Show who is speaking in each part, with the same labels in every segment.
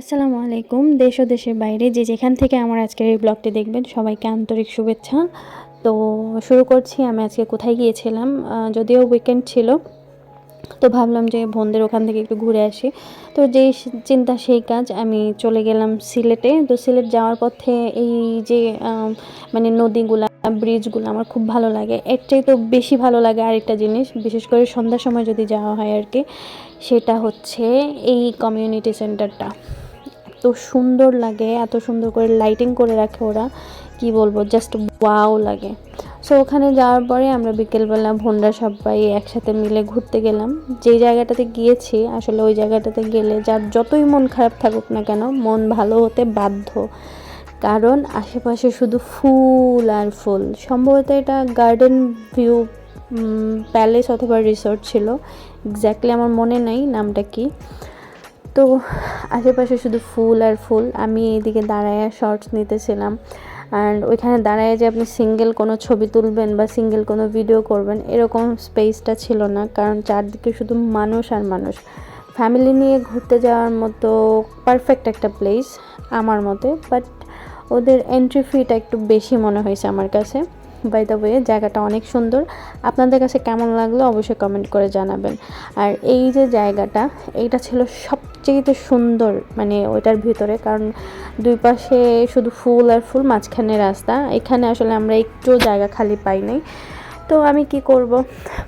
Speaker 1: আসসালামু আলাইকুম। দেশ ও দেশের বাইরে যে যেখান থেকে আমার আজকের এই ব্লগটি দেখবেন, সবাইকে আন্তরিক শুভেচ্ছা। তো শুরু করছি, আমি আজকে কোথায় গিয়েছিলাম? যদিও উইকেন্ড ছিল, তো ভাবলাম যে বোনদের ওখান থেকে একটু ঘুরে আসি। তো যেই চিন্তা সেই কাজ, আমি চলে গেলাম সিলেটে। তো সিলেট যাওয়ার পথে এই যে মানে নদীগুলা ব্রিজগুলো আমার খুব ভালো লাগে। এর চেয়ে তো বেশি ভালো লাগে আরেকটা জিনিস, বিশেষ করে সন্ধ্যার সময় যদি যাওয়া হয় আর কি, সেটা হচ্ছে এই কমিউনিটি সেন্টারটা এত সুন্দর লাগে, এত সুন্দর করে লাইটিং করে রাখে ওরা। কি বলব? জাস্ট ওয়াও লাগে। সো ওখানে যাওয়ার পরে আমরা বিকেলবেলা ভন্ডা সবাই একসাথে মিলে ঘুরতে গেলাম। যেই জায়গাটাতে গিয়েছি, আসলে ওই জায়গাটাতে গেলে যার যতই মন খারাপ থাকুক না কেন, মন ভালো হতে বাধ্য। কারণ আশেপাশে শুধু ফুল আর ফুল। সম্ভবত এটা গার্ডেন ভিউ প্যালেস অথবা রিসোর্ট ছিল। এক্স্যাক্টলি আমার মনে নাই নামটা কি। তো আশেপাশে শুধু ফুল আর ফুল। আমি এইদিকে দাঁড়ায় শর্টস নিতেছিলাম। অ্যান্ড ওইখানে দাঁড়ায় যে আপনি সিঙ্গেল কোনো ছবি তুলবেন বা সিঙ্গেল কোনো ভিডিও করবেন, এরকম স্পেসটা ছিল না। কারণ চারদিকে শুধু মানুষ আর মানুষ। ফ্যামিলি নিয়ে ঘুরতে যাওয়ার মতো পারফেক্ট একটা প্লেস আমার মতে। বাট ওদের এন্ট্রি ফিটা একটু বেশি মনে হয়েছে আমার কাছে। বাই দ্য ওয়ে জায়গাটা অনেক সুন্দর। আপনাদের কাছে কেমন লাগল অবশ্যই কমেন্ট করে জানাবেন। আর এই যে জায়গাটা, এইটা ছিল সবচেয়ে সুন্দর মানে ওইটার ভিতরে, কারণ দুই পাশে শুধু ফুল আর ফুল, মাঝখানে রাস্তা। এখানে আসলে আমরা একটু জায়গা খালি পাই নাই। তো আমি কি করব?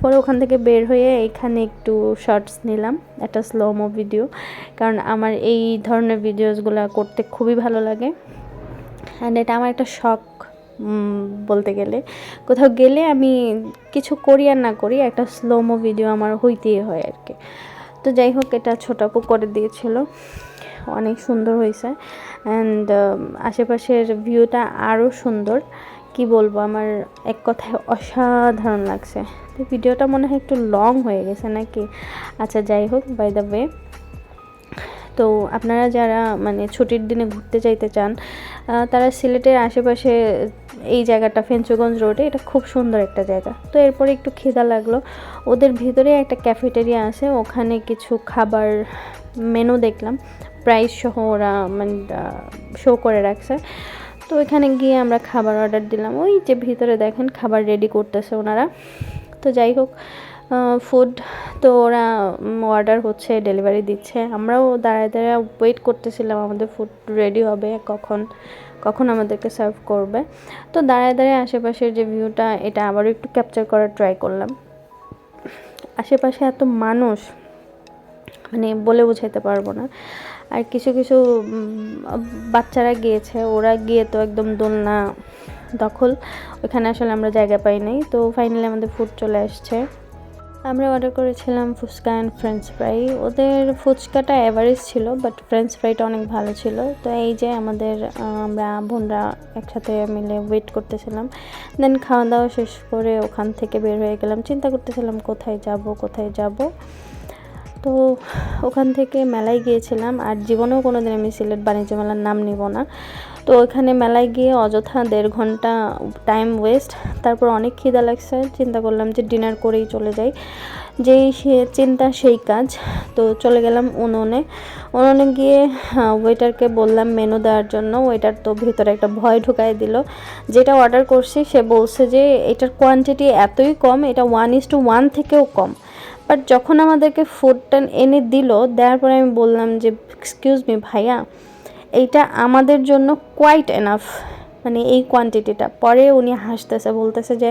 Speaker 1: পরে ওখান থেকে বের হয়ে এখানে একটু শর্টস নিলাম, একটা স্লোমো ভিডিও কারণ আমার এই ধরনের ভিডিওসগুলো করতে খুবই ভালো লাগে। অ্যান্ড এটা আমার একটা শখ। বলতে গেলে। কোথাও গেলে আমি কিছু করি আর না করি, একটা স্লোমো ভিডিও আমার হইতেই হয় আর কি। তো যাই হোক, এটা ছোট আপু করে দিয়েছিল। অনেক সুন্দর হয়েছে অ্যান্ড আশেপাশের ভিউটা আরও সুন্দর। কি বলব, আমার এক কথায় অসাধারণ লাগছে। তো ভিডিওটা মনে হয় একটু লং হয়ে গেছে নাকি? আচ্ছা যাই হোক বাই দ্য ওয়ে তো আপনারা যারা মানে ছুটির দিনে ঘুরতে যাইতে চান তারা সিলেটের আশেপাশে এই জায়গাটা, ফেঞ্চুগঞ্জ রোডে এটা খুব সুন্দর একটা জায়গা। তো এরপরে একটু খিদা লাগল। ওদের ভিতরে একটা ক্যাফেটেরিয়া আছে, ওখানে কিছু খাবার মেনু দেখলাম। প্রাইস সহ ওরা মানে শো করে রাখছে। তো ওইখানে গিয়ে আমরা খাবার অর্ডার দিলাম। ওই যে ভিতরে দেখেন, খাবার রেডি করতেছে ওনারা। তো যাই হোক ফুড তো ওরা অর্ডার হচ্ছে ডেলিভারি দিচ্ছে। আমরাও দাঁড়ায় দাঁড়ায় ওয়েট করতেছিলাম আমাদের ফুড রেডি হবে, কখন কখন আমাদেরকে সার্ভ করবে। তো দাঁড়ায় দাঁড়ায় আশেপাশের যে ভিউটা এটা আবারও একটু ক্যাপচার করার ট্রাই করলাম। আশেপাশে এত মানুষ মানে বলে বোঝাইতে পারব না। আর কিছু কিছু বাচ্চারা গিয়েছে, ওরা গিয়ে তো একদম দোলনা দখল। ওখানে আসলে আমরা জায়গা পাই নাই। তো ফাইনালি আমাদের ফুড চলে আসছে। আমরা অর্ডার করেছিলাম ফুচকা অ্যান্ড ফ্রেঞ্চ ফ্রাই ওদের ফুচকাটা অ্যাভারেজ ছিল বাট ফ্রেঞ্চ ফ্রাইটা অনেক ভালো ছিল। তো এই যে আমাদের আমরা বোনরা একসাথে মিলে ওয়েট করতেছিলাম। দেন খাওয়া দাওয়া শেষ করে ওখান থেকে বের হয়ে গেলাম। চিন্তা করতেছিলাম কোথায় যাব কোথায় যাব। তো ওখান থেকে মেলায় গিয়েছিলাম আর জীবনেও কোনো দিন আমি সিলেট বাণিজ্য মেলার নাম নিব না। তো ওখানে মেলায় গিয়ে অযথা দেড় ঘণ্টা টাইম ওয়েস্ট তারপর অনেক খিদা লাগছে, চিন্তা করলাম যে ডিনার করেই চলে যাই। যেই সে, চিন্তা সেই কাজ। তো চলে গেলাম উনুনে। উনুনে গিয়ে ওয়েটারকে বললাম মেনু দেওয়ার জন্য। ওয়েটার তো ভিতরে একটা ভয় ঢুকাই দিল। যেটা অর্ডার করছি, সে বলছে যে এটার কোয়ান্টিটি এতই কম, এটা ওয়ান ইস টু ওয়ান থেকেও কম। বাট যখন আমাদেরকে ফুডটা এনে দিল, দেওয়ার পরে আমি বললাম যে এক্সকিউজ মি ভাইয়া, এইটা আমাদের জন্য কোয়াইট এনাফ মানে এই কোয়ান্টিটিটা পরে উনি হাসতেছে, বলতেছে যে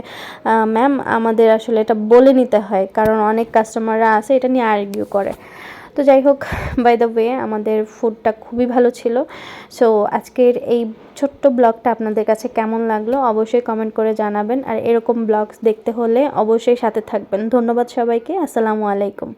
Speaker 1: ম্যাম আমাদের আসলে এটা বলে নিতে হয়। কারণ অনেক কাস্টমাররা আছে, এটা নিয়ে আর্গিউ করে। তো যাই হোক বাই দ্য ওয়ে আমাদের ফুডটা খুবই ভালো ছিল। সো আজকের এই ছোট্ট ব্লগটা আপনাদের কাছে কেমন লাগল অবশ্যই কমেন্ট করে জানাবেন। আর এরকম ব্লগস দেখতে হলে অবশ্যই সাথে থাকবেন। ধন্যবাদ সবাইকে। আসসালামু আলাইকুম।